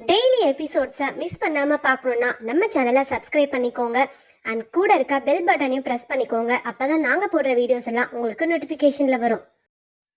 Daily எபிசோட்ஸை miss பண்ணாம பார்க்கணுன்னா நம்ம சேனலை சப்ஸ்கிரைப் பண்ணிக்கோங்க. அண்ட் கூட இருக்க பெல் பட்டனையும் ப்ரெஸ் பண்ணிக்கோங்க. அப்பதான் நாங்க போடுற வீடியோஸ் எல்லாம் உங்களுக்கு நோட்டிஃபிகேஷன்ல வரும்.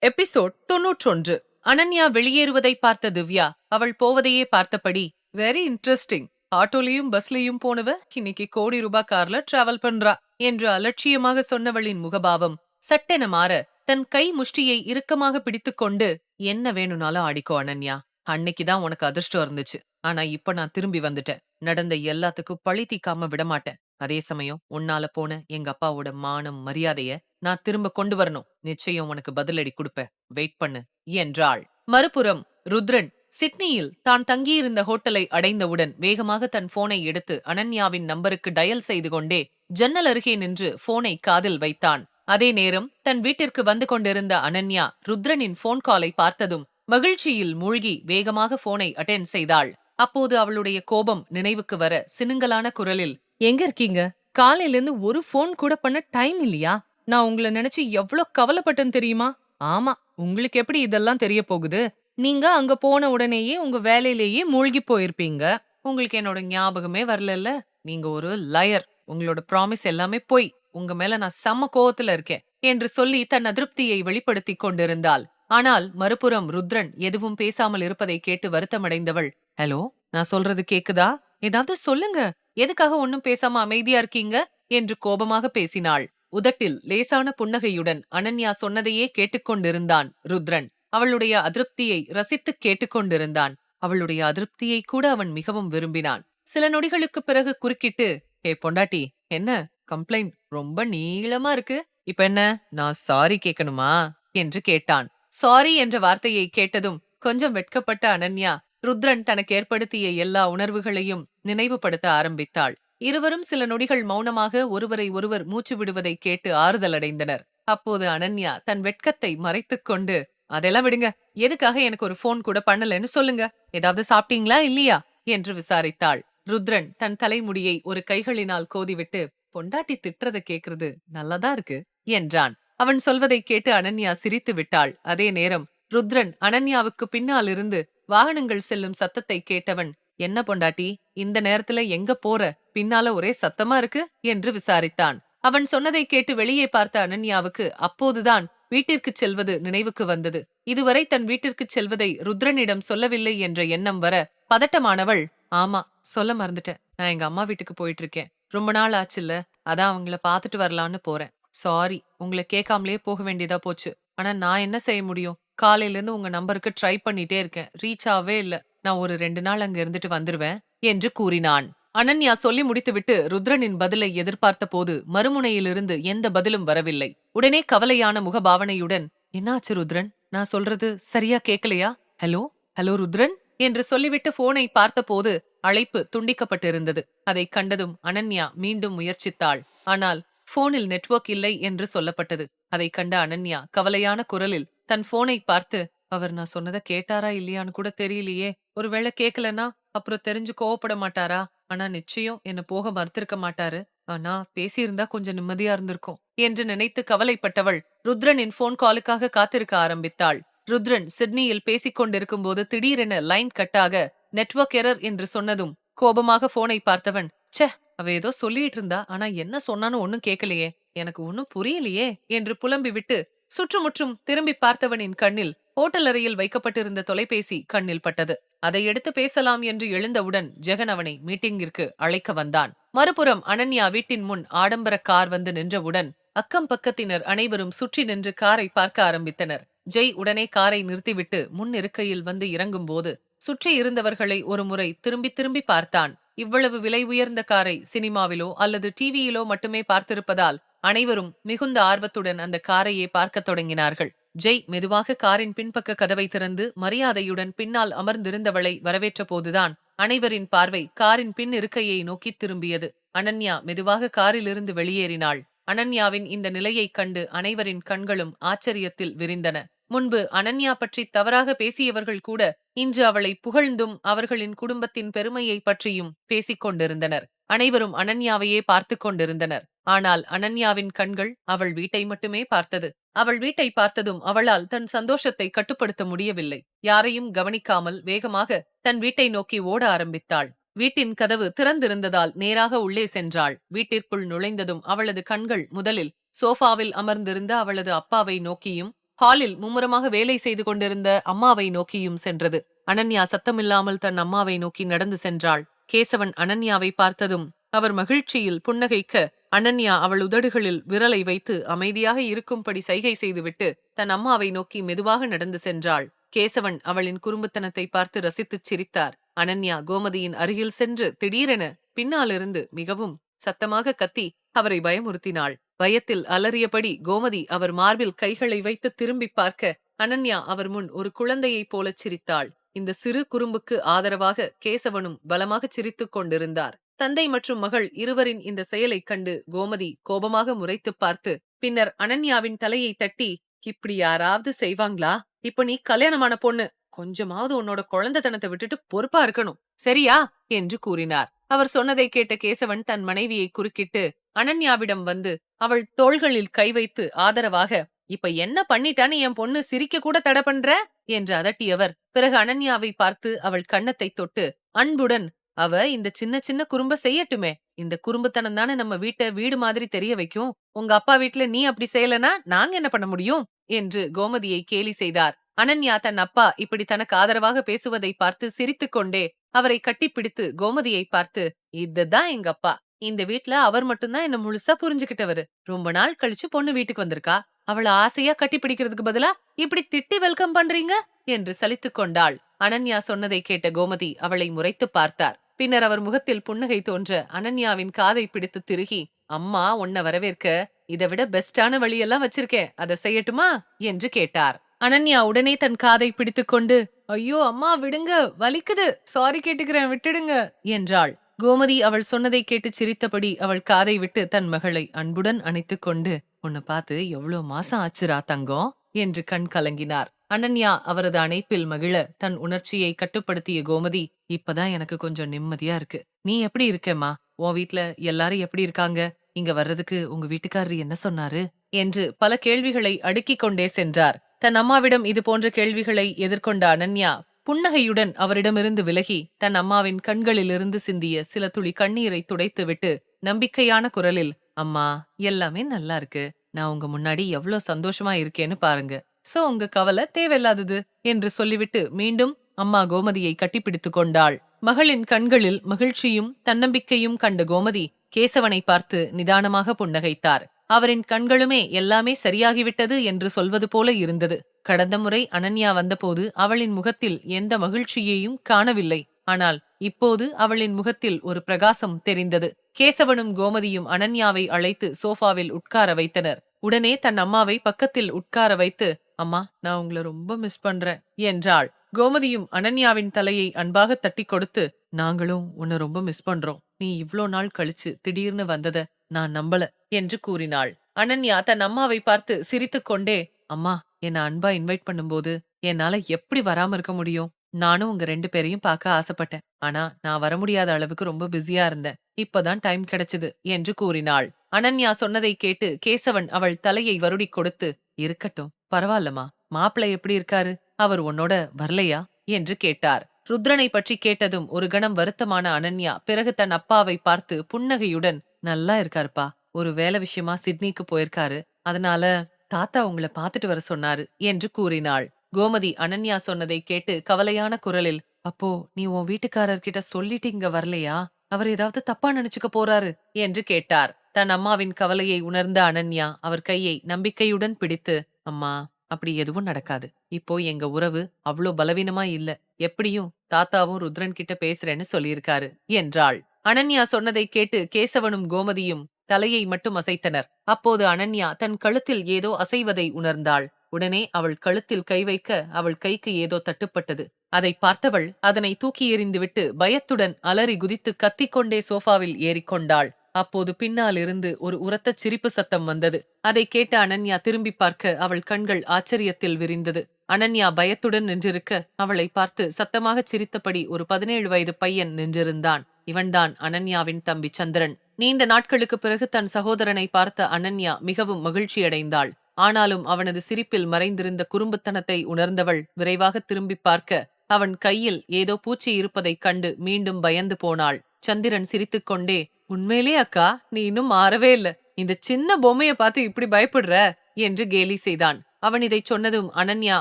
எபிசோட் தொன்னூற்றொன்று அனன்யா வெளியேறுவதை பார்த்த திவ்யா. அவள் போவதையே பார்த்தபடி வெரி இன்ட்ரெஸ்டிங் ஆட்டோலயும் பஸ்லயும் போனவ இன்னைக்கு கோடி ரூபாய் கார்ல டிராவல் பண்றா என்று அலட்சியமாக சொன்னவளின் முகபாவம் சட்டென மாற தன் கை முஷ்டியை இறுக்கமாக பிடித்துக்கொண்டு என்ன வேணும்னாலும் ஆடிக்கோ அனன்யா. அன்னைக்குதான் உனக்கு அதிர்ஷ்டம் இருந்துச்சு. ஆனா இப்ப நான் திரும்பி வந்துட்டேன். நடந்த எல்லாத்துக்கும் பழி தீக்காம விடமாட்டேன் அதே சமயம் உன்னால போன எங்க அப்பாவோட மானம் மரியாதைய நான் திரும்ப கொண்டு வரணும். நிச்சயம் உனக்கு பதிலடி கொடுப்பேன். வெயிட் பண்ணு என்றாள். மறுபுறம் ருத்ரன் சிட்னியில் தான் தங்கியிருந்த ஹோட்டலை அடைந்தவுடன் வேகமாக தன் போனை எடுத்து அனன்யாவின் நம்பருக்கு டயல் செய்து கொண்டே ஜன்னல் அருகே நின்று போனை காதில் வைத்தான். அதே நேரம் தன் வீட்டிற்கு வந்து கொண்டிருந்த அனன்யா ருத்ரனின் போன் காலை பார்த்ததும் மகிழ்ச்சியில் மூழ்கி வேகமாக போனை அட்டென்ட் செய்தாள். அப்போது அவளுடைய கோபம் நினைவுக்கு வர சினுங்கலான குரலில் எங்க இருக்கீங்க? காலையில இருந்து ஒரு ஃபோன் கூட பண்ண டைம் இல்லையா? நான் உங்களை நினைச்சு எவ்வளவு கவலைப்பட்டேன் தெரியுமா? ஆமா உங்களுக்கு எப்படி இதெல்லாம் தெரிய போகுது? நீங்க அங்க போன உடனேயே உங்க வேலையிலேயே மூழ்கி போயிருப்பீங்க. உங்களுக்கு என்னோட ஞாபகமே வரலல்ல? நீங்க ஒரு லயர் உங்களோட ப்ராமிஸ் எல்லாமே பொய். உங்க மேல நான் செம்ம கோவத்துல இருக்கேன். என்று சொல்லி தன் அதிருப்தியை வெளிப்படுத்திக் கொண்டிருந்தாள். ஆனால் மறுபுறம் ருத்ரன் எதுவும் பேசாமல் இருப்பதை கேட்டு வருத்தமடைந்தவள் ஹலோ நான் சொல்றது கேக்குதா? ஏதாவது சொல்லுங்க. எதுக்காக ஒன்னும் பேசாம அமைதியா இருக்கீங்க? என்று கோபமாக பேசினாள். உதட்டில் லேசான புன்னகையுடன் அனன்யா சொன்னதையே கேட்டுக்கொண்டிருந்தான் ருத்ரன். அவளுடைய அதிருப்தியை ரசித்துக் கேட்டுக்கொண்டிருந்தான். அவளுடைய அதிருப்தியை கூட அவன் மிகவும் விரும்பினான். சில நொடிகளுக்குப் பிறகு குறுக்கிட்டு ஹே பொண்டாட்டி என்ன? கம்ப்ளைண்ட் ரொம்ப நீளமா இருக்கு. இப்ப என்ன? நான் சாரி கேட்கணுமா என்று கேட்டான். சாரி என்ற வார்த்தையை கேட்டதும் கொஞ்சம் வெட்கப்பட்ட அனன்யா ருத்ரன் தனக்கு ஏற்படுத்திய எல்லா உணர்வுகளையும் நினைவுபடுத்த ஆரம்பித்தாள். இருவரும் சில நொடிகள் மௌனமாக ஒருவரை ஒருவர் மூச்சு விடுவதை கேட்டு ஆறுதல் அடைந்தனர் அப்போது அனன்யா தன் வெட்கத்தை மறைத்துக் கொண்டு அதெல்லாம் விடுங்க. எதுக்காக எனக்கு ஒரு ஃபோன் கூட பண்ணலன்னு சொல்லுங்க. ஏதாவது சாப்பிட்டீங்களா இல்லையா? என்று விசாரித்தாள். ருத்ரன் தன் தலைமுடியை ஒரு கைகளினால் கோதிவிட்டு பொண்டாட்டி திட்டுறத கேக்குறது நல்லதா இருக்கு? என்றான். அவன் சொல்வதை கேட்டு அனன்யா சிரித்து விட்டாள். அதே நேரம் ருத்ரன் அனன்யாவுக்கு பின்னாலிருந்து வாகனங்கள் செல்லும் சத்தத்தை கேட்டவன் என்ன பொண்டாட்டி இந்த நேரத்துல எங்க போற? பின்னால ஒரே சத்தமா இருக்கு? என்று விசாரித்தான். அவன் சொன்னதை கேட்டு வெளியே பார்த்த அனன்யாவுக்கு அப்போதுதான் வீட்டிற்கு செல்வது நினைவுக்கு வந்தது. இதுவரை தன் வீட்டிற்கு செல்வதை ருத்ரனிடம் சொல்லவில்லை என்ற எண்ணம் வர பதட்டமானவள் ஆமா சொல்ல மறந்துட்டேன். நான் எங்க அம்மா வீட்டுக்கு போயிட்டு இருக்கேன் ரொம்ப நாள் ஆச்சுல்ல அதான் அவங்கள பாத்துட்டு வரலான்னு போறேன். சாரி. உங்களை கேட்காமலே போக வேண்டியதா போச்சு. ஆனா நான் என்ன செய்ய முடியும்? காலையில இருந்து உங்க நம்பருக்கு ட்ரை பண்ணிட்டே இருக்கேன். ரீச் ஆவே இல்ல. நான் ஒரு ரெண்டு நாள் அங்க இருந்துட்டு வந்துருவேன் என்று கூறினான். அனன்யா சொல்லி முடித்துவிட்டு ருத்ரனின் பதிலை எதிர்பார்த்த போது மறுமுனையிலிருந்து எந்த பதிலும் வரவில்லை. உடனே கவலையான முகபாவனையுடன் என்னாச்சு ருத்ரன்? நான் சொல்றது சரியா கேக்கலையா ஹலோ? ஹலோ ருத்ரன்? என்று சொல்லிவிட்டு போனை பார்த்தபோது அழைப்பு துண்டிக்கப்பட்டிருந்தது. அதைக் கண்டதும் அனன்யா மீண்டும் முயற்சித்தாள். ஆனால் போனில் நெட்வொர்க் இல்லை என்று சொல்லப்பட்டது. அதைக் கண்ட அனன்யா கவலையான குரலில் தன் போனை பார்த்து அவர் நான் சொன்னதை கேட்டாரா இல்லையான்னு கூட தெரியலையே. ஒருவேளை கேட்கலன்னா அப்புறம் தெரிஞ்சு கோவப்பட மாட்டாரா? ஆனா நிச்சயம் என்ன போக மறுத்திருக்க மாட்டாரு. ஆனா பேசியிருந்தா கொஞ்சம் நிம்மதியா இருந்திருக்கும் என்று நினைத்து கவலைப்பட்டவள் ருத்ரனின் போன் காலுக்காக காத்திருக்க ஆரம்பித்தாள். ருத்ரன் சிட்னியில் பேசிக் கொண்டிருக்கும் போது திடீரென லைன் கட்டாக நெட்வொர்க் எரர் என்று சொன்னதும் கோபமாக போனை பார்த்தவன் ச்சே அவ ஏதோ சொல்லிட்டு இருந்தா ஆனா என்ன சொன்னான்னு ஒன்னும் கேட்கலையே எனக்கு ஒன்னும் புரியலையே என்று புலம்பி விட்டு சுற்றுமுற்றும் திரும்பி பார்த்தவனின் கண்ணில் ஹோட்டல் அறையில் வைக்கப்பட்டிருந்த தொலைபேசி கண்ணில் பட்டது. அதை எடுத்து பேசலாம் என்று எழுந்தவுடன் ஜெகன் அவனை மீட்டிங்கிற்கு அழைக்க வந்தான். மறுபுறம் அனன்யா வீட்டின் முன் ஆடம்பர கார் வந்து நின்றவுடன் அக்கம் பக்கத்தினர் அனைவரும் சுற்றி நின்று காரை பார்க்க ஆரம்பித்தனர். ஜெய் உடனே காரை நிறுத்திவிட்டு முன் இருக்கையில் வந்து இறங்கும்போது சுற்றி இருந்தவர்களை ஒருமுறை திரும்பி திரும்பி பார்த்தான். இவ்வளவு விலை உயர்ந்த காரை சினிமாவிலோ அல்லது டிவியிலோ மட்டுமே பார்த்திருப்பதால் அனைவரும் மிகுந்த ஆர்வத்துடன் அந்த காரையே பார்க்கத் தொடங்கினார்கள். ஜெய் மெதுவாக காரின் பின்பக்க கதவை திறந்து மரியாதையுடன் பின்னால் அமர்ந்திருந்தவளை வரவேற்ற போதுதான் அனைவரின் பார்வை காரின் பின் இருக்கையை நோக்கி திரும்பியது. அனன்யா மெதுவாக காரிலிருந்து வெளியேறினாள். அனன்யாவின் இந்த நிலையைக் கண்டு அனைவரின் கண்களும் ஆச்சரியத்தில் விரிந்தன. முன்பு அனன்யா பற்றி தவறாக பேசியவர்கள் கூட இன்று அவளை புகழ்ந்தும் அவர்களின் குடும்பத்தின் பெருமையை பற்றியும் பேசிக் கொண்டிருந்தனர். அனைவரும் அனன்யாவையே பார்த்து கொண்டிருந்தனர். ஆனால் அனன்யாவின் கண்கள் அவள் வீட்டை மட்டுமே பார்த்தது. அவள் வீட்டை பார்த்ததும் அவளால் தன் சந்தோஷத்தை கட்டுப்படுத்த முடியவில்லை. யாரையும் கவனிக்காமல் வேகமாக தன் வீட்டை நோக்கி ஓட ஆரம்பித்தாள். வீட்டின் கதவு திறந்திருந்ததால் நேராக உள்ளே சென்றாள். வீட்டிற்குள் நுழைந்ததும் அவளது கண்கள் முதலில் சோஃபாவில் அமர்ந்திருந்த அவளது அப்பாவை நோக்கியும் ஹாலில் மும்முரமாக வேலை செய்து கொண்டிருந்த அம்மாவை நோக்கியும் சென்றது. அனன்யா சத்தமில்லாமல் தன் அம்மாவை நோக்கி நடந்து சென்றாள். கேசவன் அனன்யாவை பார்த்ததும் அவர் மகிழ்ச்சியில் புன்னகைக்க அனன்யா அவள் உதடுகளில் விரலை வைத்து அமைதியாக இருக்கும்படி சைகை செய்துவிட்டு தன் அம்மாவை நோக்கி மெதுவாக நடந்து சென்றாள். கேசவன் அவளின் குறும்புத்தனத்தை பார்த்து ரசித்துச் சிரித்தார். அனன்யா கோமதியின் அருகில் சென்று திடீரென பின்னாலிருந்து மிகவும் சத்தமாக கத்தி அவரை பயமுறுத்தினாள். பயத்தில் அலறியபடி கோமதி அவர் மார்பில் கைகளை வைத்து திரும்பி பார்க்க அனன்யா அவர் முன் ஒரு குழந்தையைப் போலச் சிரித்தாள். இந்த சிறு குறும்புக்கு ஆதரவாக கேசவனும் பலமாகச் சிரித்துக் கொண்டிருந்தார். தந்தை மற்றும் மகள் இருவரின் இந்த செயலைக் கண்டு கோமதி கோபமாக முறைத்துப் பார்த்து பின்னர் அனன்யாவின் தலையை தட்டி இப்படி யாராவது செய்வாங்களா? இப்ப நீ கல்யாணமான பொண்ணு. கொஞ்சமாவது உன்னோட குழந்தைத்தனத்தை விட்டுட்டு பொறுப்பா இருக்கணும். சரியா? என்று கூறினார். அவர் சொன்னதை கேட்ட கேசவன் தன் மனைவியை குறுக்கிட்டு அனன்யாவிடம் வந்து அவள் தோள்களில் கை வைத்து ஆதரவாக இப்ப என்ன பண்ணிட்டான்னு என் பொண்ணு சிரிக்க கூட தடை பண்ற? என்று அதட்டியவர். பிறகு அனன்யாவை பார்த்து அவள் கண்ணத்தை தொட்டு அன்புடன் அவ இந்த சின்ன சின்ன குறும்ப செய்யட்டுமே. இந்த குறும்புத்தனம் தானே நம்ம வீட்டை வீடு மாதிரி தெரிய வைக்கும். உங்க அப்பா வீட்ல நீ அப்படி செய்யலனா நாங்க என்ன பண்ண முடியும்? என்று கோமதியை கேலி செய்தார். அனன்யா தன் அப்பா இப்படி தனக்கு ஆதரவாக பேசுவதை பார்த்து சிரித்துக்கொண்டே அவரை கட்டிப்பிடித்து கோமதியை பார்த்து இதுதான் எங்க அப்பா. இந்த வீட்ல அவர் மட்டும்தான் என்ன முழுசா புரிஞ்சுகிட்டவரு ரொம்ப நாள் கழிச்சு பொண்ணு வீட்டுக்கு வந்திருக்கா. அவள ஆசையா கட்டி பிடிக்கிறதுக்கு பதிலா இப்படி திட்டி வெல்கம் பண்றீங்க? என்று சலித்துக் கொண்டாள். அனன்யா சொன்னதை கேட்ட கோமதி அவளை முறைத்து பார்த்தார். பின்னர் அவர் முகத்தில் புன்னகை தோன்ற அனன்யாவின் காதை பிடித்து திருகி அம்மா உன்னை வரவேற்க. இதை விட பெஸ்டான வழியெல்லாம் வச்சிருக்கேன் அதை செய்யட்டுமா? என்று கேட்டார். அனன்யா உடனே தன் காதை பிடித்துக்கொண்டு ஐயோ அம்மா விடுங்க. வலிக்குது. சாரி கேட்டுக்கிறேன். விட்டுடுங்க. என்றாள். கோமதி அவள் சொன்னதை கேட்டு சிரித்தபடி அவள் காதை விட்டு தன் மகளை அன்புடன் அணைத்துக் கொண்டு உன்னை பார்த்து எவ்வளவு மாசம் ஆச்சுரா தங்கம்? என்று கண் கலங்கினார். அனன்யா அவரது அணைப்பில் மகிழ தன் உணர்ச்சியை கட்டுப்படுத்திய கோமதி இப்பதான் எனக்கு கொஞ்சம் நிம்மதியா இருக்கு. நீ எப்படி இருக்கேம்மா? உன் வீட்ல எல்லாரும் எப்படி இருக்காங்க? இங்க வர்றதுக்கு உங்க வீட்டுக்காரர் என்ன சொன்னாரு? என்று பல கேள்விகளை அடுக்கிக் கொண்டே சென்றார். தன் அம்மாவிடம் இது போன்ற கேள்விகளை எதிர்கொண்ட அனன்யா புன்னகையுடன் அவரிடமிருந்து விலகி தன் அம்மாவின் கண்களிலிருந்து சிந்திய சில துளி கண்ணீரை துடைத்துவிட்டு நம்பிக்கையான குரலில் அம்மா எல்லாமே நல்லா இருக்கு. நான் உங்க முன்னாடி எவ்வளவு சந்தோஷமா இருக்கேன்னு பாருங்க. சோ உங்க கவலை தேவையில்லாதது என்று சொல்லிவிட்டு மீண்டும் அம்மா கோமதியை கட்டிப்பிடித்துக் கொண்டாள். மகளின் கண்களில் மகிழ்ச்சியும் தன்னம்பிக்கையும் கண்ட கோமதி கேசவனை பார்த்து நிதானமாக புன்னகைத்தார். அவரின் கண்களுமே எல்லாமே சரியாகிவிட்டது என்று சொல்வது போல இருந்தது. கடந்த முறை அனன்யா வந்தபோது அவளின் முகத்தில் எந்த மகிழ்ச்சியையும் காணவில்லை. ஆனால் இப்போது அவளின் முகத்தில் ஒரு பிரகாசம் தெரிந்தது. கேசவனும் கோமதியும் அனன்யாவை அழைத்து சோஃபாவில் உட்கார வைத்தனர். உடனே தன் அம்மாவை பக்கத்தில் உட்கார வைத்து அம்மா நான் உங்களை ரொம்ப மிஸ் பண்றேன் என்றாள். கோமதியும் அனன்யாவின் தலையை அன்பாக தட்டி கொடுத்து நாங்களும் உன்னை ரொம்ப மிஸ் பண்றோம். நீ இவ்ளோ நாள் கழிச்சு திடீர்னு வந்தத நான் நம்பல என்று கூறினாள். அனன்யா தன் அம்மாவை பார்த்து சிரித்துக்கொண்டே அம்மா என்ன அன்பா இன்வைட் பண்ணும்போது என்னால எப்படி வராம இருக்க முடியும்? நானும் உங்க ரெண்டு பேரையும் பார்க்க ஆசைப்பட்டேன். ஆனா நான் வர முடியாத அளவுக்கு ரொம்ப பிஸியா இருந்தேன். இப்பதான் டைம் கிடைச்சது என்று கூறினாள். அனன்யா சொன்னதை கேட்டு கேசவன் அவள் தலையை வருடி கொடுத்து இருக்கட்டும் பரவாயில்லம்மா. மாப்பிள்ளை எப்படி இருக்காரு? அவர் உன்னோட வரலையா? என்று கேட்டார். ருத்ரனை பற்றி கேட்டதும் ஒரு கணம் வருத்தமான அனன்யா பிறகு தன் அப்பாவை பார்த்து புன்னகையுடன் நல்லா இருக்காருப்பா. ஒரு வேலை விஷயமா சிட்னிக்கு போயிருக்காரு. அதனால தாத்தா உங்களை பார்த்துட்டு வர சொன்னாரு என்று கூறினாள். கோமதி அனன்யா சொன்னதை கேட்டு கவலையான குரலில் அப்போ நீ உன் வீட்டுக்காரர்கிட்ட சொல்லிட்டு இங்க வரலையா? அவர் ஏதாவது தப்பா நினைச்சுக்க போறாரு? என்று கேட்டார். தன் அம்மாவின் கவலையை உணர்ந்த அனன்யா அவர் கையை நம்பிக்கையுடன் பிடித்து அம்மா அப்படி எதுவும் நடக்காது. இப்போ எங்க உறவு அவ்ளோ பலவீனமா இல்ல. எப்படியும் தாத்தாவும் ருத்ரன் கிட்ட பேசுறேன்னு சொல்லியிருக்காரு என்றாள். அனன்யா சொன்னதை கேட்டு கேசவனும் கோமதியும் தலையை மட்டும் அசைத்தனர். அப்போது அனன்யா தன் கழுத்தில் ஏதோ அசைவதை உணர்ந்தாள். உடனே அவள் கழுத்தில் கை வைக்க அவள் கைக்கு ஏதோ தட்டுப்பட்டது. அதை பார்த்தவள் அதனை தூக்கி எறிந்துவிட்டு பயத்துடன் அலறி குதித்து கத்திக்கொண்டே சோஃபாவில் ஏறிக்கொண்டாள். அப்போது பின்னால் இருந்து ஒரு உரத்த சிரிப்பு சத்தம் வந்தது. அதை கேட்ட அனன்யா திரும்பி பார்க்க அவள் கண்கள் ஆச்சரியத்தில் விரிந்தது. அனன்யா பயத்துடன் நின்றிருக்க அவளை பார்த்து சத்தமாகச் சிரித்தபடி ஒரு பதினேழு வயது பையன் நின்றிருந்தான். இவன்தான் அனன்யாவின் தம்பி சந்திரன். நீண்ட நாட்களுக்கு பிறகு தன் சகோதரனை பார்த்த அனன்யா மிகவும் மகிழ்ச்சியடைந்தாள். ஆனாலும் அவனது சிரிப்பில் மறைந்திருந்த குறும்புத்தனத்தை உணர்ந்தவள் விரைவாக திரும்பிப் பார்க்க அவன் கையில் ஏதோ பூச்சி இருப்பதைக் கண்டு மீண்டும் பயந்து போனாள். சந்திரன் சிரித்துக்கொண்டே உண்மையிலே அக்கா நீ இன்னும் மாறவே இல்ல. இந்த சின்ன பொம்மைய பார்த்து இப்படி பயப்படுற? என்று கேலி செய்தான். அவன் இதைச் சொன்னதும் அனன்யா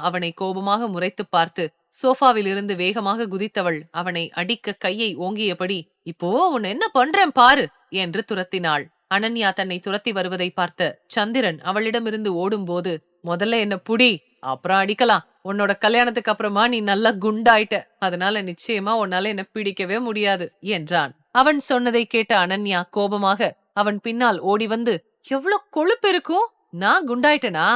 அவனை கோபமாக முறைத்துப் பார்த்து சோஃபாவில் இருந்து வேகமாக குதித்தவள் அவனை அடிக்க கையை ஓங்கியபடி இப்போ உன் என்ன பண்றேன் பாரு என்று துரத்தினாள். அனன்யா தன்னை துரத்தி வருவதை பார்த்த சந்திரன் அவளிடமிருந்து ஓடும்போது முதல்ல என்ன புடி அப்புறம் அடிக்கலாம். உன்னோட கல்யாணத்துக்கு அப்புறமா நீ நல்லா குண்டாயிட்ட. அதனால நிச்சயமா உன்னால என்ன பிடிக்கவே முடியாது என்றான். அவன் சொன்னதை கேட்ட அனன்யா கோபமாக அவன் பின்னால் ஓடி வந்து எவ்வளவு கொழுப்பு இருக்கும்? நான் குண்டாயிட்டனா?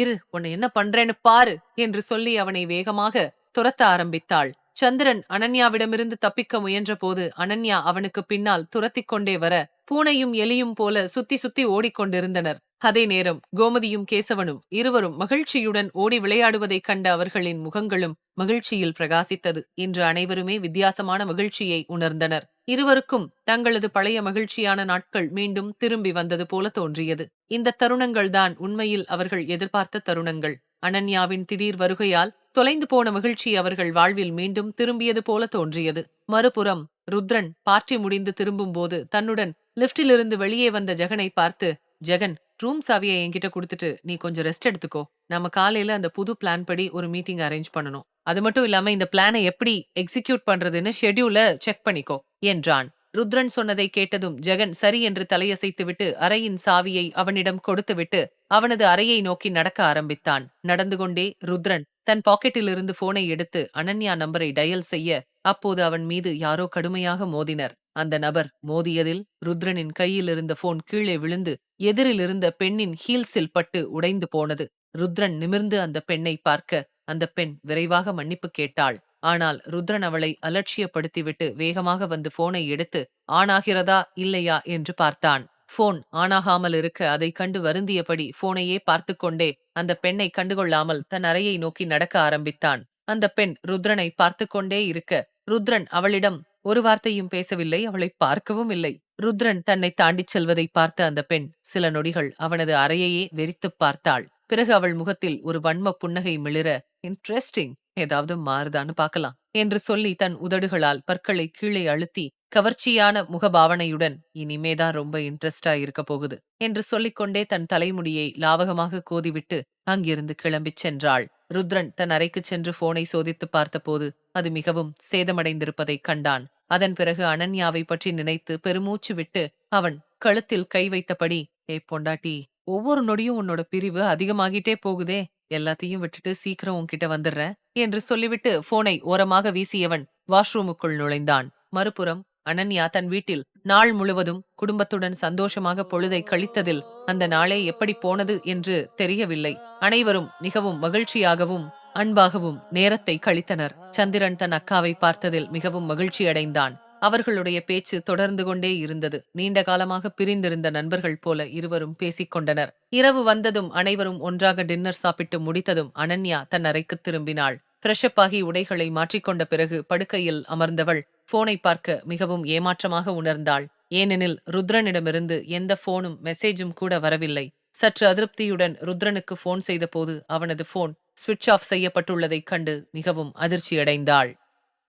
இரு உன்னை என்ன பண்றேன்னு பாரு என்று சொல்லி அவனை வேகமாக துரத்த ஆரம்பித்தாள். சந்திரன் அனன்யாவிடமிருந்து தப்பிக்க முயன்றபோது அனன்யா அவனுக்கு பின்னால் துரத்திக் கொண்டே வர பூனையும் எலியும் போல சுத்தி சுத்தி ஓடிக்கொண்டிருந்தனர் அதே நேரம் கோமதியும் கேசவனும் இருவரும் மகிழ்ச்சியுடன் ஓடி விளையாடுவதைக் கண்ட அவர்களின் முகங்களும் மகிழ்ச்சியில் பிரகாசித்தது. இன்று அனைவருமே வித்தியாசமான மகிழ்ச்சியை உணர்ந்தனர். இருவருக்கும் தங்களது பழைய மகிழ்ச்சியான நாட்கள் மீண்டும் திரும்பி வந்தது போல தோன்றியது. இந்த தருணங்கள்தான் உண்மையில் அவர்கள் எதிர்பார்த்த தருணங்கள். அனன்யாவின் திடீர் வருகையால் தொலைந்து போன மகிழ்ச்சி அவர்கள் வாழ்வில் மீண்டும் திரும்பியது போல தோன்றியது. மறுபுறம் ருத்ரன் பார்ட்டி முடிந்து திரும்பும்போது தன்னுடன் லிப்டிலிருந்து வெளியே வந்த ஜெகனை பார்த்து ஜெகன் ரூம் சாவியை என்கிட்ட கொடுத்துட்டு நீ கொஞ்சம் ரெஸ்ட் எடுத்துக்கோ. நம்ம காலையில அந்த புது பிளான் படி ஒரு மீட்டிங் அரேஞ்ச் பண்ணணும். அது மட்டும் இல்லாம இந்த பிளானை எப்படி எக்ஸிக்யூட் பண்றதுன்னு ஷெட்யூல செக் பண்ணிக்கோ என்றான். ருத்ரன் சொன்னதை கேட்டதும் ஜெகன் சரி என்று தலையசைத்துவிட்டு அறையின் சாவியை அவனிடம் கொடுத்துவிட்டு அவனது அறையை நோக்கி நடக்க ஆரம்பித்தான். நடந்து கொண்டே ருத்ரன் தன் பாக்கெட்டிலிருந்து போனை எடுத்து அனன்யா நம்பரை டயல் செய்ய அப்போது அவன் மீது யாரோ கடுமையாக மோதினர். அந்த நபர் மோதியதில் ருத்ரனின் கையில் இருந்த போன் கீழே விழுந்து எதிரில் இருந்த பெண்ணின் ஹீல்ஸில் பட்டு உடைந்து போனது. ருத்ரன் நிமிர்ந்து அந்த பெண்ணை பார்க்க அந்த பெண் விரைவாக மன்னிப்பு கேட்டாள். ஆனால் ருத்ரன் அவளை அலட்சியப்படுத்திவிட்டு வேகமாக வந்து போனை எடுத்து ஆனாகிறதா இல்லையா? என்று பார்த்தான். போன் ஆனாகாமல் இருக்க அதை கண்டு வருந்தியபடி போனையே பார்த்து கொண்டே அந்த பெண்ணை கண்டுகொள்ளாமல் தன் அறையை நோக்கி நடக்க ஆரம்பித்தான். அந்த பெண் ருத்ரனை பார்த்து கொண்டே இருக்க ருத்ரன் அவளிடம் ஒரு வார்த்தையும் பேசவில்லை அவளை பார்க்கவும் இல்லை. ருத்ரன் தன்னை தாண்டிச் செல்வதை பார்த்த அந்த பெண் சில நொடிகள் அவனது அறையையே வெறித்துப் பார்த்தாள். பிறகு அவள் முகத்தில் ஒரு வன்ம புன்னகை மிளிர இன்ட்ரெஸ்டிங் ஏதாவது மாறுதான்னு பார்க்கலாம் என்று சொல்லி தன் உதடுகளால் பற்களை கீழே அழுத்தி கவர்ச்சியான முகபாவனையுடன் இனிமேதான் ரொம்ப இன்ட்ரெஸ்டா இருக்க போகுது என்று சொல்லிக்கொண்டே தன் தலைமுடியை லாவகமாக கோதிவிட்டு அங்கிருந்து கிளம்பிச் சென்றாள். ருத்ரன் தன் அறைக்குச் சென்று போனை சோதித்து பார்த்தபோது அது மிகவும் சேதமடைந்திருப்பதைக் கண்டான். அதன் பிறகு அனன்யாவை பற்றி நினைத்து பெருமூச்சு விட்டு அவன் கழுத்தில் கை வைத்தபடி ஏ பொண்டாட்டி ஒவ்வொரு நொடியும் உன்னோட பிரிவு அதிகமாகிட்டே போகுதே எல்லாத்தையும் விட்டுட்டு சீக்கிரம் உன்கிட்ட வந்துடுறேன் என்று சொல்லிவிட்டு போனை ஓரமாக வீசியவன் வாஷ்ரூமுக்குள் நுழைந்தான். மறுபுறம் அனன்யா தன் வீட்டில் நாள் முழுவதும் குடும்பத்துடன் சந்தோஷமாக பொழுதை கழித்ததில் அந்த நாளே எப்படி போனது என்று தெரியவில்லை. அனைவரும் மிகவும் மகிழ்ச்சியாகவும் அன்பாகவும் நேரத்தை கழித்தனர். சந்திரன் தன் அக்காவை பார்த்ததில் மிகவும் மகிழ்ச்சி அடைந்தான் அவர்களுடைய பேச்சு தொடர்ந்து கொண்டே இருந்தது. நீண்ட காலமாக பிரிந்திருந்த நண்பர்கள் போல இருவரும் பேசிக்கொண்டனர் இரவு வந்ததும் அனைவரும் ஒன்றாக டின்னர் சாப்பிட்டு முடித்ததும் அனன்யா தன் அறைக்கு திரும்பினாள். ஃப்ரெஷ்அப் ஆகி உடைகளை மாற்றிக்கொண்ட பிறகு படுக்கையில் அமர்ந்தவள் போனை பார்க்க மிகவும் ஏமாற்றமாக உணர்ந்தாள். ஏனெனில் ருத்ரனிடமிருந்து எந்த போனும் மெசேஜும் கூட வரவில்லை. சற்று அதிருப்தியுடன் ருத்ரனுக்கு போன் செய்தபோது அவனது போன் சுவிட்ச் ஆஃப் செய்யப்பட்டுள்ளதைக் கண்டு மிகவும் அதிர்ச்சியடைந்தாள்.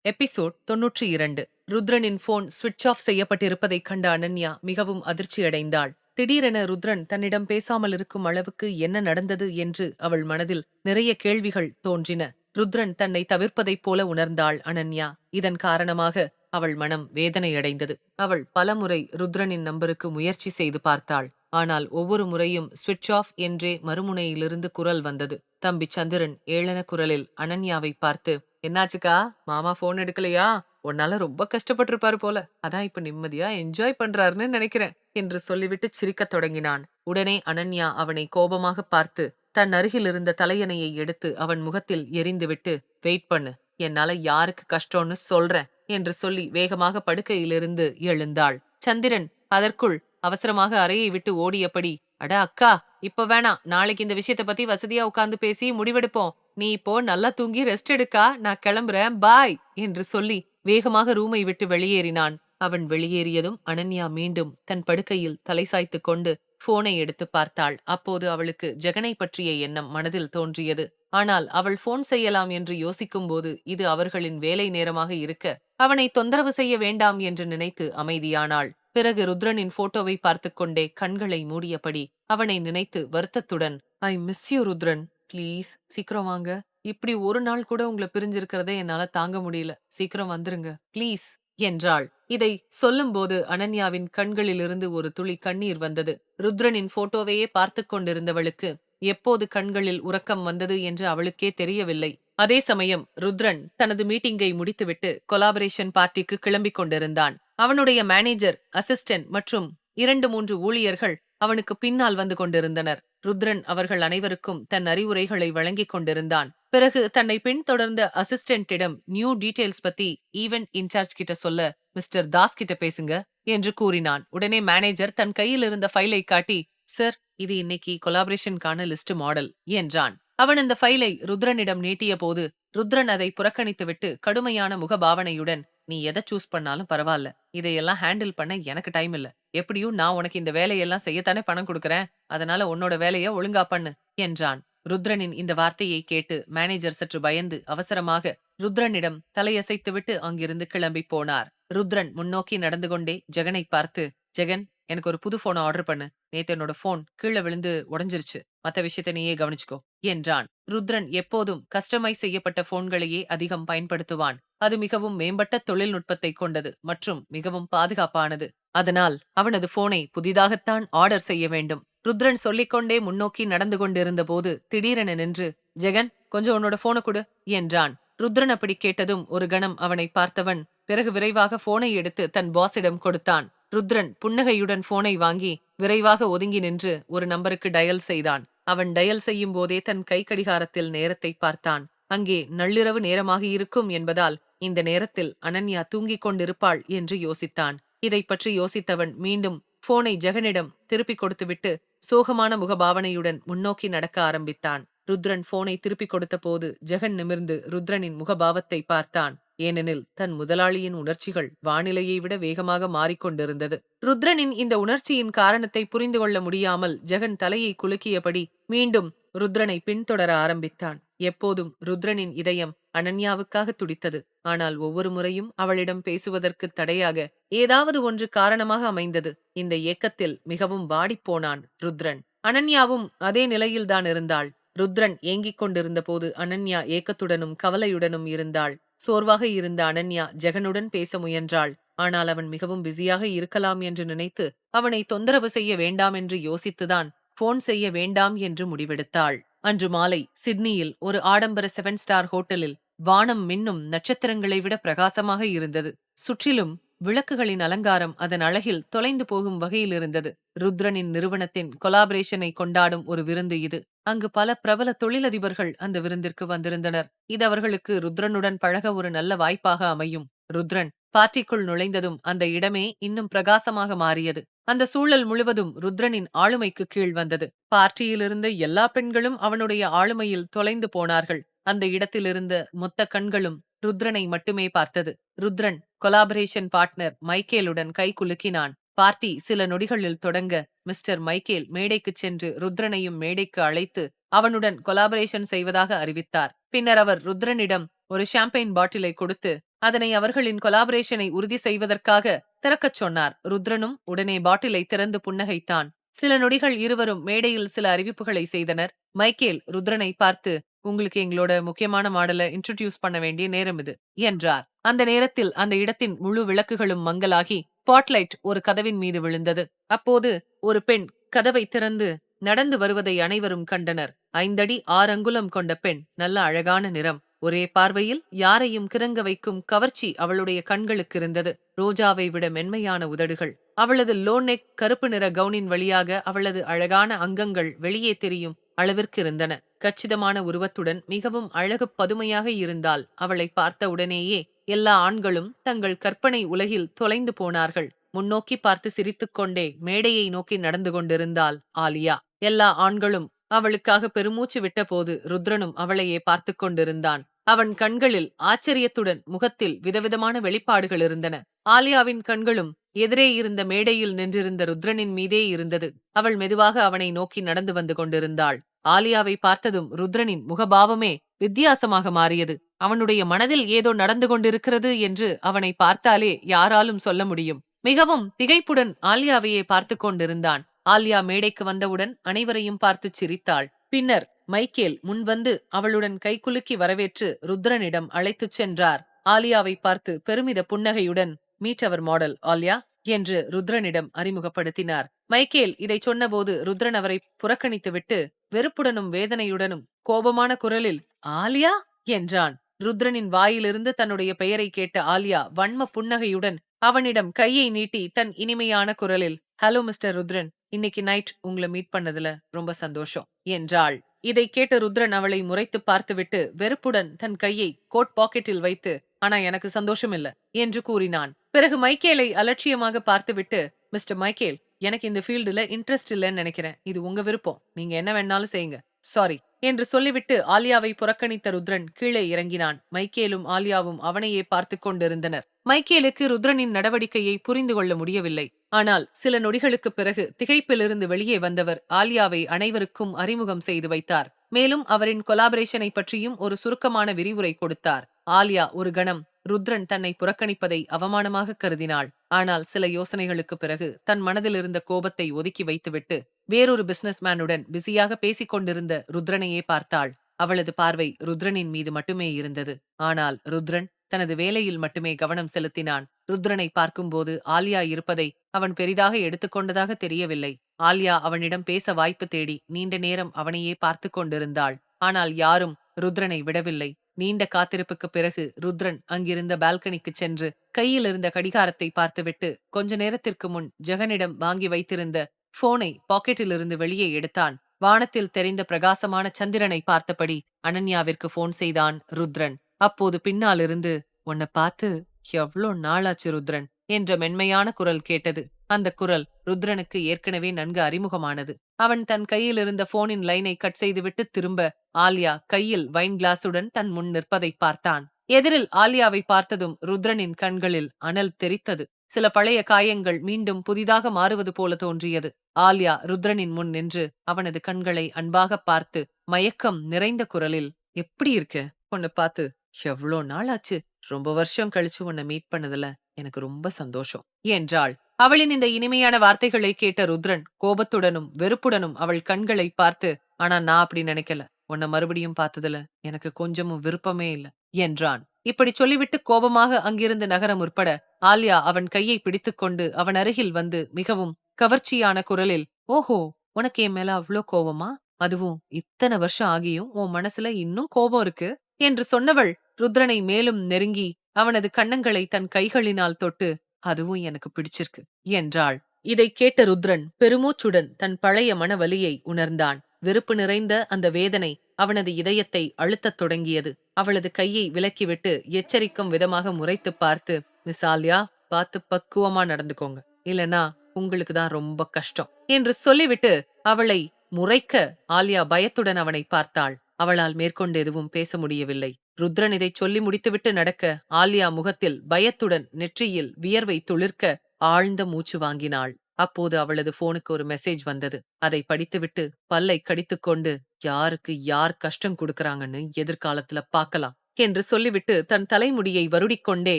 எபிசோட் தொன்னூற்றி இரண்டு. ருத்ரனின் போன் சுவிட்ச் ஆஃப் செய்யப்பட்டிருப்பதைக் கண்ட அனன்யா மிகவும் அதிர்ச்சியடைந்தாள். திடீரென ருத்ரன் தன்னிடம் பேசாமல் இருக்கும் அளவுக்கு என்ன நடந்தது என்று அவள் மனதில் நிறைய கேள்விகள் தோன்றின. ருத்ரன் தன்னை தவிர்ப்பதைப் போல உணர்ந்தாள் அனன்யா. இதன் காரணமாக அவள் மனம் வேதனையடைந்தது. அவள் பலமுறை ருத்ரனின் நம்பருக்கு முயற்சி செய்து பார்த்தாள். ஆனால் ஒவ்வொரு முறையும் சுவிட்ச் ஆஃப் என்றே மறுமுனையிலிருந்து குரல் வந்தது. தம்பி சந்திரன் ஏளன குரலில் அனன்யாவை பார்த்து என்னாச்சுக்கா? மாமா போன் எடுக்கலையா? உன்னால ரொம்ப கஷ்டப்பட்டிருப்பாரு போல. அதான் இப்ப நிம்மதியா என்ஜாய் பண்றாருன்னு நினைக்கிறேன் என்று சொல்லிவிட்டு சிரிக்கத் தொடங்கினான். உடனே அனன்யா அவனை கோபமாக பார்த்து தன் அருகில் இருந்த தலையணையை எடுத்து அவன் முகத்தில் எரிந்துவிட்டு வெயிட் பண்ணு. என்னால யாருக்கு கஷ்டம்னு சொல்றேன் என்று சொல்லி வேகமாக படுக்கையிலிருந்து எழுந்தாள். சந்திரன் அதற்குள் அவசரமாக அறையை விட்டு ஓடியபடி அட அக்கா இப்ப வேணாம். நாளைக்கு இந்த விஷயத்த பத்தி வசதியா உட்கார்ந்து பேசி முடிவெடுப்போம். நீ இப்போ நல்லா தூங்கி ரெஸ்ட் எடுக்கா. நான் கிளம்புறேன். பாய் என்று சொல்லி வேகமாக ரூமை விட்டு வெளியேறினான். அவன் வெளியேறியதும் அனன்யா மீண்டும் தன் படுக்கையில் தலைசாய்த்துக் கொண்டு போனை எடுத்து பார்த்தாள். அப்போது அவளுக்கு ஜெகனை பற்றிய எண்ணம் மனதில் தோன்றியது. ஆனால் அவள் போன் செய்யலாம் என்று யோசிக்கும்போது இது அவர்களின் வேலை நேரமாக இருக்க அவனை தொந்தரவு செய்ய வேண்டாம் என்று நினைத்து அமைதியானாள். பிறகு ருத்ரனின் போட்டோவை பார்த்துக்கொண்டே கண்களை மூடியபடி அவனை நினைத்து வருத்தத்துடன் I miss you Rudran. Please சீக்கிரம் வாங்க. இப்படி ஒரு நாள் கூட உங்களை பிரிஞ்சிருக்கிறதே என்னால தாங்க முடியல. சீக்கிரம் வந்துருங்க. ப்ளீஸ். என்றாள். இதை சொல்லும்போது அனன்யாவின் கண்களிலிருந்து ஒரு துளி கண்ணீர் வந்தது. ருத்ரனின் போட்டோவையே பார்த்து கொண்டிருந்தவளுக்கு எப்போது கண்களில் உறக்கம் வந்தது என்று அவளுக்கே தெரியவில்லை. அதே சமயம் ருத்ரன் தனது மீட்டிங்கை முடித்துவிட்டு கொலாபரேஷன் பார்ட்டிக்கு கிளம்பிக் கொண்டிருந்தான். அவனுடைய மேனேஜர் அசிஸ்டன்ட் மற்றும் இரண்டு மூன்று ஊழியர்கள் அவனுக்கு பின்னால் வந்து கொண்டிருந்தனர். ருத்ரன் அவர்கள் அனைவருக்கும் தன் அறிவுரைகளை வழங்கிக் கொண்டிருந்தான். பிறகு தன்னை பின்தொடர்ந்த அசிஸ்டன்ட்டிடம் நியூ டீடைல்ஸ் பத்தி ஈவென்ட் இன்சார்ஜ் கிட்ட சொல்ல மிஸ்டர் தாஸ் கிட்ட பேசுங்க என்று கூறினான். உடனே மேனேஜர் தன் கையில் இருந்த ஃபைலை காட்டி சார் இது இன்னைக்கு கொலாபரேஷனுக்கான லிஸ்ட் மாடல் என்றான். அவன் அந்த ஃபைலை ருத்ரனிடம் நீட்டிய போது ருத்ரன் அதை புறக்கணித்துவிட்டு கடுமையான முகபாவனையுடன் நீ எதை சூஸ் பண்ணாலும் பரவாயில்ல. இதையெல்லாம் ஹேண்டில் பண்ண எனக்கு டைம் இல்ல. எப்படியும் நான் உனக்கு இந்த வேலையெல்லாம் செய்யத்தானே பணம் கொடுக்கறேன். அதனால உன்னோட வேலைய ஒழுங்கா பண்ணு என்றான். ருத்ரனின் இந்த வார்த்தையை கேட்டு மேனேஜர் சற்று பயந்து அவசரமாக ருத்ரனிடம் தலையசைத்துவிட்டு அங்கிருந்து கிளம்பி போனார். ருத்ரன் முன்னோக்கி நடந்து கொண்டே ஜெகனை பார்த்து ஜெகன் எனக்கு ஒரு புது போனை ஆர்டர் பண்ணு. நேத்து என்னோட போன் கீழே விழுந்து உடைஞ்சிருச்சு. மத்த விஷயத்த நீயே கவனிச்சுக்கோ என்றான். ருத்ரன் எப்போதும் கஸ்டமைஸ் செய்யப்பட்ட போன்களையே அதிகம் பயன்படுத்துவான். அது மிகவும் மேம்பட்ட தொழில்நுட்பத்தை கொண்டது மற்றும் மிகவும் பாதுகாப்பானது. அதனால் அவனது போனை புதிதாகத்தான் ஆர்டர் செய்ய வேண்டும். ருத்ரன் சொல்லிக்கொண்டே முன்னோக்கி நடந்து கொண்டிருந்த போது திடீரென நின்று ஜெகன் கொஞ்சம் உன்னோட போனை கொடு என்றான். ருத்ரன் அப்படி கேட்டதும் ஒரு கணம் அவனை பார்த்தவன் பிறகு விரைவாக போனை எடுத்து தன் பாஸிடம் கொடுத்தான். ருத்ரன் புன்னகையுடன் போனை வாங்கி விரைவாக ஒதுங்கி நின்று ஒரு நம்பருக்கு டயல் செய்தான். அவன் டயல் செய்யும் போதே தன் கை கடிகாரத்தில் நேரத்தை பார்த்தான். அங்கே நள்ளிரவு நேரமாக இருக்கும் என்பதால் இந்த நேரத்தில் அனன்யா தூங்கிக் கொண்டிருப்பாள் என்று யோசித்தான். இதை பற்றி யோசித்தவன் மீண்டும் போனை ஜெகனிடம் திருப்பிக் கொடுத்துவிட்டு சோகமான முகபாவனையுடன் முன்னோக்கி நடக்க ஆரம்பித்தான். ருத்ரன் போனை திருப்பிக் கொடுத்த போது ஜெகன் நிமிர்ந்து ருத்ரனின் முகபாவத்தை பார்த்தான். ஏனெனில் தன் முதலாளியின் உணர்ச்சிகள் வானிலையை விட வேகமாக மாறிக்கொண்டிருந்தது. ருத்ரனின் இந்த உணர்ச்சியின் காரணத்தை புரிந்து கொள்ள முடியாமல் ஜெகன் தலையை குலுக்கியபடி மீண்டும் ருத்ரனை பின்தொடர ஆரம்பித்தான். எப்போதும் ருத்ரனின் இதயம் அனன்யாவுக்காக துடித்தது. ஆனால் ஒவ்வொரு முறையும் அவளிடம் பேசுவதற்கு தடையாக ஏதாவது ஒன்று காரணமாக அமைந்தது. இந்த ஏக்கத்தில் மிகவும் வாடிப்போனான் ருத்ரன். அனன்யாவும் அதே நிலையில்தான் இருந்தாள். ருத்ரன் ஏங்கிக் கொண்டிருந்த போது அனன்யா ஏக்கத்துடனும் கவலையுடனும் இருந்தாள். சோர்வாக இருந்த அனன்யா ஜெகனுடன் பேச முயன்றாள். ஆனால் அவன் மிகவும் பிஸியாக இருக்கலாம் என்று நினைத்து அவனை தொந்தரவு செய்ய வேண்டாம் என்று யோசித்துதான் போன் செய்ய வேண்டாம் என்று முடிவெடுத்தாள். அன்று மாலை சிட்னியில் ஒரு ஆடம்பர செவன் ஸ்டார் ஹோட்டலில் வானம் மின்னும் நட்சத்திரங்களை விட பிரகாசமாக இருந்தது. சுற்றிலும் விளக்குகளின் அலங்காரம் அதன் அழகில் தொலைந்து போகும் வகையில் இருந்தது. ருத்ரனின் நிறுவனத்தின் கொலாபரேஷனை கொண்டாடும் ஒரு விருந்து இது. அங்கு பல பிரபல தொழிலதிபர்கள் அந்த விருந்திற்கு வந்திருந்தனர். இது அவர்களுக்கு ருத்ரனுடன் பழக ஒரு நல்ல வாய்ப்பாக அமையும். ருத்ரன் பார்ட்டிக்குள் நுழைந்ததும் அந்த இடமே இன்னும் பிரகாசமாக மாறியது. அந்த சூழல் முழுவதும் ருத்ரனின் ஆளுமைக்கு கீழ் வந்தது. பார்ட்டியிலிருந்த எல்லா பெண்களும் அவனுடைய ஆளுமையில் தொலைந்து போனார்கள். அந்த இடத்திலிருந்த மொத்த கண்களும் ருத்ரனை மட்டுமே பார்த்தது. ருத்ரன் கொலாபரேஷன் பார்ட்னர் மைக்கேலுடன் கை குலுக்கினான். பார்ட்டி சில நொடிகளில் தொடங்க மிஸ்டர் மைக்கேல் மேடைக்குச் சென்று ருத்ரனையும் மேடைக்கு அழைத்து அவனுடன் கொலாபரேஷன் செய்வதாக அறிவித்தார். பின்னர் அவர் ருத்ரனிடம் ஒரு ஷாம்பெயின் பாட்டிலை கொடுத்து அதனை அவர்களின் கொலாபரேஷனை உறுதி செய்வதற்காக திறக்கச் சொன்னார். ருத்ரனும் உடனே பாட்டிலை திறந்து புன்னகைத்தான். சில நொடிகள் இருவரும் மேடையில் சில அறிவிப்புகளை செய்தனர். மைக்கேல் ருத்ரனை பார்த்து உங்களுக்கு எங்களோட முக்கியமான மாடலை இன்ட்ரடியூஸ் பண்ண வேண்டிய நேரம் இது என்றார். அந்த நேரத்தில் அந்த இடத்தின் முழு விளக்குகளும் மங்கலாகி ஸ்பாட்லைட் ஒரு கதவின் மீது விழுந்தது. அப்போது ஒரு பெண் கதவை திறந்து நடந்து வருவதை அனைவரும் கண்டனர். ஐந்தடி ஆறங்குலம் கொண்ட பெண் நல்ல அழகான நிறம். ஒரே பார்வையில் யாரையும் கிறங்க வைக்கும் கவர்ச்சி அவளுடைய கண்களுக்கு இருந்தது. ரோஜாவை விட மென்மையான உதடுகள். அவளது லோநெக் கருப்பு நிற கவுனின் வழியாக அவளது அழகான அங்கங்கள் வெளியே தெரியும். அளவிற்கு இருந்தன. கச்சிதமான உருவத்துடன் மிகவும் அழகு பதுமையாக இருந்தால் அவளை பார்த்தவுடனேயே எல்லா ஆண்களும் தங்கள் கற்பனை உலகில் தொலைந்து போனார்கள். முன்னோக்கி பார்த்து சிரித்துக்கொண்டே மேடையை நோக்கி நடந்து கொண்டிருந்தாள் ஆலியா. எல்லா ஆண்களும் அவளுக்காக பெருமூச்சு விட்டபோது ருத்ரனும் அவளையே பார்த்து கொண்டிருந்தான். அவன் கண்களில் ஆச்சரியத்துடன் முகத்தில் விதவிதமான வெளிப்பாடுகள் இருந்தன. ஆலியாவின் கண்களும் எதிரே இருந்த மேடையில் நின்றிருந்த ருத்ரனின் மீதே இருந்தது. அவள் மெதுவாக அவனை நோக்கி நடந்து வந்து கொண்டிருந்தாள். ஆலியாவை பார்த்ததும் ருத்ரனின் முகபாவமே வித்தியாசமாக மாறியது. அவனுடைய மனதில் ஏதோ நடந்து கொண்டிருக்கிறது என்று அவனை பார்த்தாலே யாராலும் சொல்ல முடியும். மிகவும் திகைப்புடன் ஆலியாவையே பார்த்து கொண்டிருந்தான். ஆலியா மேடைக்கு வந்தவுடன் அனைவரையும் பார்த்துச் சிரித்தாள். பின்னர் மைக்கேல் முன்வந்து அவளுடன் கைகுலுக்கி வரவேற்று ருத்ரனிடம் அழைத்துச் சென்றார். ஆலியாவை பார்த்து பெருமித புன்னகையுடன் மீட் அவர் மாடல் ஆலியா என்று ருத்ரனிடம் அறிமுகப்படுத்தினார். மைக்கேல் இதை சொன்னபோது ருத்ரன் அவரை புறக்கணித்துவிட்டு வெறுப்புடனும் வேதனையுடனும் கோபமான குரலில் ஆலியா? என்றான். ருத்ரனின் வாயிலிருந்து தன்னுடைய பெயரை கேட்ட ஆலியா வன்ம புன்னகையுடன் அவனிடம் கையை நீட்டி தன் இனிமையான குரலில் ஹலோ மிஸ்டர் ருத்ரன் இன்னைக்கு நைட் உங்களை மீட் பண்ணதுல ரொம்ப சந்தோஷம் என்றாள். இதை கேட்ட ருத்ரன் அவளை முறைத்து பார்த்துவிட்டு வெறுப்புடன் தன் கையை கோட் பாக்கெட்டில் வைத்து ஆனா எனக்கு சந்தோஷம் இல்ல என்று கூறினான். பிறகு மைக்கேலை அலட்சியமாக பார்த்துவிட்டு மிஸ்டர் மைக்கேல் எனக்கு இந்த ஃபீல்டுல இன்ட்ரெஸ்ட் இல்லைன்னு நினைக்கிறேன். இது உங்க விருப்பம். நீங்க என்ன வேணாலும் செய்யுங்க. சாரி. என்று சொல்லிவிட்டு ஆலியாவை புறக்கணித்த ருத்ரன் கீழே இறங்கினான். மைக்கேலும் ஆலியாவும் அவனையே பார்த்து கொண்டிருந்தனர். மைக்கேலுக்கு ருத்ரனின் நடவடிக்கையை புரிந்து கொள்ள முடியவில்லை. ஆனால் சில நொடிகளுக்குப் பிறகு திகைப்பிலிருந்து வெளியே வந்தவர் ஆலியாவை அனைவருக்கும் அறிமுகம் செய்து வைத்தார். மேலும் அவரின் கொலாபரேஷனை பற்றியும் ஒரு சுருக்கமான விரிவுரை கொடுத்தார். ஆலியா ஒரு கணம் ருத்ரன் தன்னை புறக்கணிப்பதை அவமானமாக கருதினாள். ஆனால் சில யோசனைகளுக்கு பிறகு தன் மனதில் இருந்த கோபத்தை ஒதுக்கி வைத்துவிட்டு வேறொரு பிசினஸ்மேனுடன் பிஸியாக பேசிக் கொண்டிருந்த ருத்ரனையே பார்த்தாள். அவளது பார்வை ருத்ரனின் மீது மட்டுமே இருந்தது. ஆனால் ருத்ரன் தனது வேலையில் மட்டுமே கவனம் செலுத்தினான். ருத்ரனை பார்க்கும்போது ஆலியா இருப்பதை அவன் பெரிதாக எடுத்துக்கொண்டதாக தெரியவில்லை. ஆலியா அவனிடம் பேச வாய்ப்பு தேடி நீண்ட நேரம் அவனையே பார்த்து கொண்டிருந்தாள். ஆனால் யாரும் ருத்ரனை விடவில்லை. நீண்ட காத்திருப்புக்கு பிறகு ருத்ரன் அங்கிருந்த பால்கனிக்கு சென்று கையில் இருந்த கடிகாரத்தை பார்த்துவிட்டு கொஞ்ச நேரத்திற்கு முன் ஜெகனிடம் வாங்கி வைத்திருந்த போனை பாக்கெட்டிலிருந்து வெளியே எடுத்தான். வானத்தில் தெரிந்த பிரகாசமான சந்திரனை பார்த்தபடி அனன்யாவிற்கு போன் செய்தான் ருத்ரன். அப்போது பின்னாலிருந்து உன்னை பார்த்து எவ்வளோ நாளாச்சு ருத்ரன்? என்ற மென்மையான குரல் கேட்டது. அந்த குரல் ருத்ரனுக்கு ஏற்கனவே நன்கு அறிமுகமானது. அவன் தன் கையில் இருந்த போனின் லைனை கட் செய்துவிட்டு திரும்ப ஆலியா கையில் வைன் கிளாஸுடன் தன் முன் நிற்பதை பார்த்தான். எதிரில் ஆலியாவை பார்த்ததும் ருத்ரனின் கண்களில் அனல் தெரித்தது. சில பழைய காயங்கள் மீண்டும் புதிதாக மாறுவது போல தோன்றியது. ஆலியா ருத்ரனின் முன் நின்று அவனது கண்களை அன்பாக பார்த்து மயக்கம் நிறைந்த குரலில் எப்படி இருக்க? உன்னை பார்த்து எவ்வளோ நாள் ஆச்சு ரொம்ப வருஷம் கழிச்சு உன்னை மீட் பண்ணதுல எனக்கு ரொம்ப சந்தோஷம். என்றாள். அவளின் இந்த இனிமையான வார்த்தைகளை கேட்ட ருத்ரன் கோபத்துடனும் வெறுப்புடனும் அவள் கண்களை பார்த்து ஆனா நான் அப்படி நினைக்கல. உன்னை மறுபடியும் பார்த்ததுல எனக்கு கொஞ்சமும் விருப்பமே இல்ல என்றான். இப்படி சொல்லிவிட்டு கோபமாக அங்கிருந்து நகர முற்பட ஆல்யா அவன் கையை பிடித்துக்கொண்டு அவன் அருகில் வந்து மிகவும் கவர்ச்சியான குரலில் ஓஹோ உனக்கு என் மேல அவ்ளோ கோபமா? அதுவும் இத்தனை வருஷம் ஆகியும் உன் மனசுல இன்னும் கோபம் இருக்கு? என்று சொன்னவள் ருத்ரனை மேலும் நெருங்கி அவனது கண்ணங்களை தன் கைகளினால் தொட்டு அதுவும் எனக்கு பிடிச்சிருக்கு. என்றாள். இதை கேட்ட ருத்ரன் பெருமூச்சுடன் தன் பழைய மனவலியை உணர்ந்தான். வெறுப்பு நிறைந்த அந்த வேதனை அவனது இதயத்தை அழுத்தத் தொடங்கியது. அவளது கையை விலக்கிவிட்டு எச்சரிக்கும் விதமாக முறைத்து பார்த்து மிஸ் ஆல்யா பார்த்து பக்குவமா நடந்துக்கோங்க. இல்லனா உங்களுக்கு தான் ரொம்ப கஷ்டம். என்று சொல்லிவிட்டு அவளை முறைக்க ஆலியா பயத்துடன் அவனை பார்த்தாள். அவளால் மேற்கொண்டு எதுவும் பேச முடியவில்லை. ருத்ரன் இதைச் சொல்லி முடித்துவிட்டு நடக்க ஆலியா முகத்தில் பயத்துடன் நெற்றியில் வியர்வை துளிர்க்க ஆழ்ந்த மூச்சு வாங்கினாள். அப்போது அவளது போனுக்கு ஒரு மெசேஜ் வந்தது. அதை படித்துவிட்டு பல்லை கடித்துக்கொண்டு யாருக்கு யார் கஷ்டம் கொடுக்கறாங்கன்னு எதிர்காலத்துல பார்க்கலாம் என்று சொல்லிவிட்டு தன் தலைமுடியை வருடிக்கொண்டே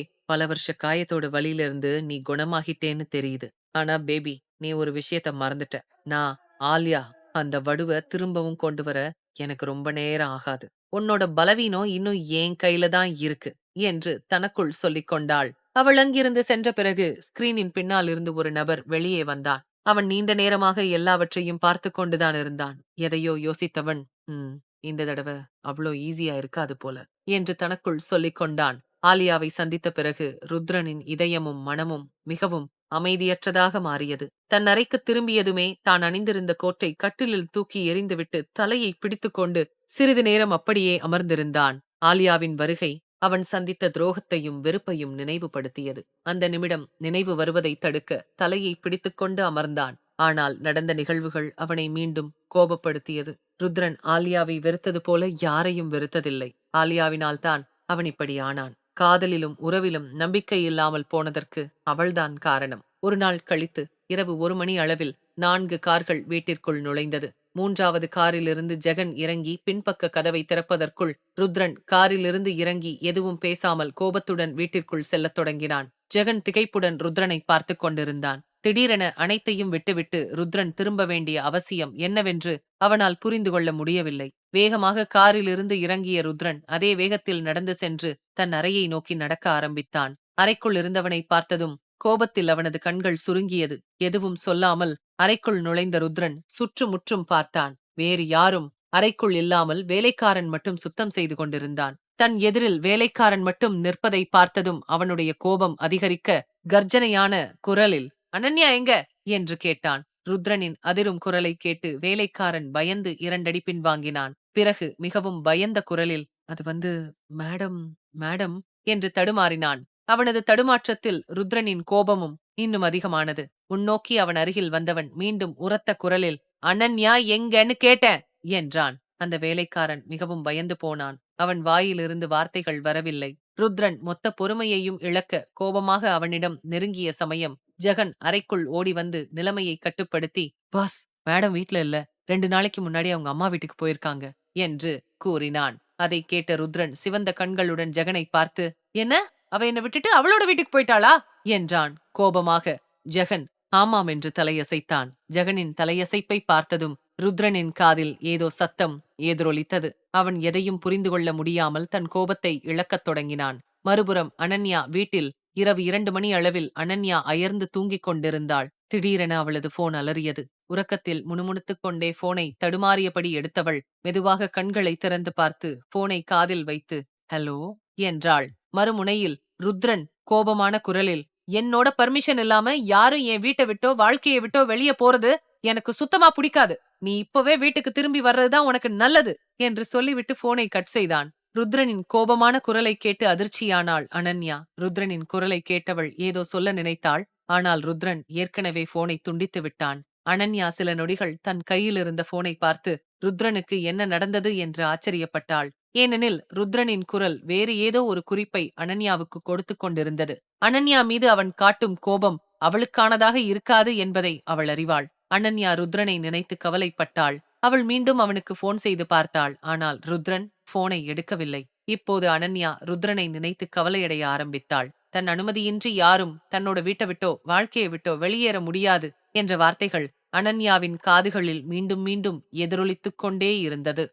பல வருஷ காயத்தோட வழியிலிருந்து நீ குணமாகிட்டேன்னு தெரியுது. ஆனா பேபி நீ ஒரு விஷயத்த மறந்துட்ட. நான் ஆலியா அந்த வடுவ திரும்பவும் கொண்டு வர எனக்கு ரொம்ப நேரம் ஆகாது. உன்னோட பலவீனம் இன்னும் என் கையில தான் இருக்கு என்று தனக்குள் சொல்லிக் கொண்டாள். அவள் அங்கிருந்து சென்ற பிறகு ஸ்கிரீனின் பின்னால் இருந்து ஒரு நபர் வெளியே வந்தான். அவன் நீண்ட நேரமாக எல்லாவற்றையும் பார்த்து கொண்டுதான் இருந்தான். எதையோ யோசித்தவன் உம் இந்த தடவை அவ்வளோ ஈஸியா இருக்காது போல என்று தனக்குள் சொல்லிக் கொண்டான். ஆலியாவை சந்தித்த பிறகு ருத்ரனின் இதயமும் மனமும் மிகவும் அமைதியற்றதாக மாறியது. தன் அறைக்கு திரும்பியதுமே தான் அணிந்திருந்த கோட்டை கட்டிலில் தூக்கி எறிந்துவிட்டு தலையை பிடித்துக்கொண்டு சிறிது நேரம் அப்படியே அமர்ந்திருந்தான். ஆலியாவின் வருகை அவன் சந்தித்த துரோகத்தையும் வெறுப்பையும் நினைவுபடுத்தியது. அந்த நிமிடம் நினைவு வருவதை தடுக்க தலையை பிடித்துக்கொண்டு அமர்ந்தான். ஆனால் நடந்த நிகழ்வுகள் அவனை மீண்டும் கோபப்படுத்தியது. ருத்ரன் ஆலியாவை வெறுத்தது போல யாரையும் வெறுத்ததில்லை. ஆலியாவினால் தான் அவன் இப்படி ஆனான். காதலிலும் உறவிலும் நம்பிக்கை இல்லாமல் போனதற்கு அவள்தான் காரணம். ஒரு நாள் கழித்து இரவு ஒரு மணி அளவில் நான்கு கார்கள் வீட்டிற்குள் நுழைந்தது. மூன்றாவது காரிலிருந்து ஜெகன் இறங்கி பின்பக்க கதவை திறப்பதற்குள் ருத்ரன் காரிலிருந்து இறங்கி எதுவும் பேசாமல் கோபத்துடன் வீட்டிற்குள் செல்லத் தொடங்கினான். ஜெகன் திகைப்புடன் ருத்ரனை பார்த்து கொண்டிருந்தான். திடீரென அனைத்தையும் விட்டுவிட்டு ருத்ரன் திரும்ப வேண்டிய அவசியம் என்னவென்று அவனால் புரிந்து கொள்ள முடியவில்லை. வேகமாக காரிலிருந்து இறங்கிய ருத்ரன் அதே வேகத்தில் நடந்து சென்று தன் அறையை நோக்கி நடக்க ஆரம்பித்தான். அறைக்குள் இருந்தவனை பார்த்ததும் கோபத்தில் அவனது கண்கள் சுருங்கியது. எதுவும் சொல்லாமல் அறைக்குள் நுழைந்த ருத்ரன் சுற்றுமுற்றும் பார்த்தான். வேறு யாரும் அறைக்குள் இல்லாமல் வேலைக்காரன் மட்டும் சுத்தம் செய்து கொண்டிருந்தான். தன் எதிரில் வேலைக்காரன் மட்டும் நிற்பதை பார்த்ததும் அவனுடைய கோபம் அதிகரிக்க கர்ஜனையான குரலில் அனன்யா எங்க? என்று கேட்டான். ருத்ரனின் அதிரும் குரலை கேட்டு வேலைக்காரன் பயந்து இரண்டடி பின்வாங்கினான் பிறகு மிகவும் பயந்த குரலில் அது வந்து மேடம் மேடம் என்று தடுமாறினான். அவனது தடுமாற்றத்தில் ருத்ரனின் கோபமும் இன்னும் அதிகமானது. உன்னோக்கி அவன் அருகில் வந்தவன் மீண்டும் உரத்த குரலில் அனன்யா எங்கன்னு கேட்டேன் என்றான். அந்த வேலைக்காரன் மிகவும் பயந்து போனான். அவன் வாயிலிருந்து வார்த்தைகள் வரவில்லை. ருத்ரன் மொத்த பொறுமையையும் இழக்க கோபமாக அவனிடம் நெருங்கிய சமயம் ஜெகன் அறைக்குள் ஓடி வந்து நிலைமையை கட்டுப்படுத்தி பாஸ் மேடம் வீட்ல இல்ல. ரெண்டு நாளைக்கு முன்னாடி அவங்க அம்மா வீட்டுக்கு போயிருக்காங்க என்று கூறினான். அதை கேட்ட ருத்ரன் சிவந்த கண்களுடன் ஜெகனை பார்த்து என்ன? அவ என்னை விட்டுட்டு அவளோட வீட்டுக்கு போயிட்டாளா? என்றான். கோபமாக ஜெகன் ஆமாம் என்று தலையசைத்தான். ஜெகனின் தலையசைப்பை பார்த்ததும் ருத்ரனின் காதில் ஏதோ சத்தம் எதிரொலித்தது அவன் எதையும் புரிந்து கொள்ள முடியாமல் தன் கோபத்தை இழக்கத் தொடங்கினான். மறுபுறம் அனன்யா வீட்டில் இரவு இரண்டு மணி அளவில் அனன்யா அயர்ந்து தூங்கிக் கொண்டிருந்தாள். திடீரென அவளது போன் அலறியது. உறக்கத்தில் முணுமுணுத்துக் கொண்டே போனை தடுமாறியபடி எடுத்தவள் மெதுவாக கண்களை திறந்து பார்த்து போனை காதில் வைத்து ஹலோ என்றாள். மறுமுனையில் ருத்ரன் கோபமான குரலில் என்னோட பர்மிஷன் இல்லாம யாரும் என் வீட்டை விட்டோ வாழ்க்கையை விட்டோ வெளியே போறது எனக்கு சுத்தமா பிடிக்காது. நீ இப்பவே வீட்டுக்கு திரும்பி வர்றதுதான் உனக்கு நல்லது என்று சொல்லிவிட்டு போனை கட் செய்தான். ருத்ரனின் கோபமான குரலை கேட்டு அதிர்ச்சியானாள் அனன்யா. ருத்ரனின் குரலை கேட்டவள் ஏதோ சொல்ல நினைத்தாள். ஆனால் ருத்ரன் ஏற்கனவே போனை துண்டித்து விட்டான். அனன்யா சில நொடிகள் தன் கையில் இருந்த போனை பார்த்து ருத்ரனுக்கு என்ன நடந்தது? என்று ஆச்சரியப்பட்டாள். ஏனெனில் ருத்ரனின் குரல் வேறு ஏதோ ஒரு குறிப்பை அனன்யாவுக்கு கொடுத்து கொண்டிருந்தது. அனன்யா மீது அவன் காட்டும் கோபம் அவளுக்கானதாக இருக்காது என்பதை அவள் அறிவாள். அனன்யா ருத்ரனை நினைத்து கவலைப்பட்டாள். அவள் மீண்டும் அவனுக்கு போன் செய்து பார்த்தாள். ஆனால் ருத்ரன் போனை எடுக்கவில்லை. இப்போது அனன்யா ருத்ரனை நினைத்து கவலையடைய ஆரம்பித்தாள். தன் அனுமதியின்றி யாரும் தன்னோட வீட்டை விட்டோ வாழ்க்கையை விட்டோ வெளியேற முடியாது என்ற வார்த்தைகள் அனன்யாவின் காதுகளில் மீண்டும் மீண்டும் எதிரொலித்துக் கொண்டே இருந்தது.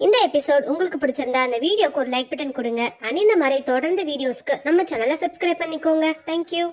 இந்த எபிசோட் உங்களுக்கு பிடிச்சிருந்தா அந்த வீடியோக்கு ஒரு லைக் பட்டன் கொடுங்க. அணிந்த மாதிரி தொடர்ந்து வீடியோஸ்க்கு நம்ம சேனலை சப்ஸ்கிரைப் பண்ணிக்கோங்க. தேங்க்யூ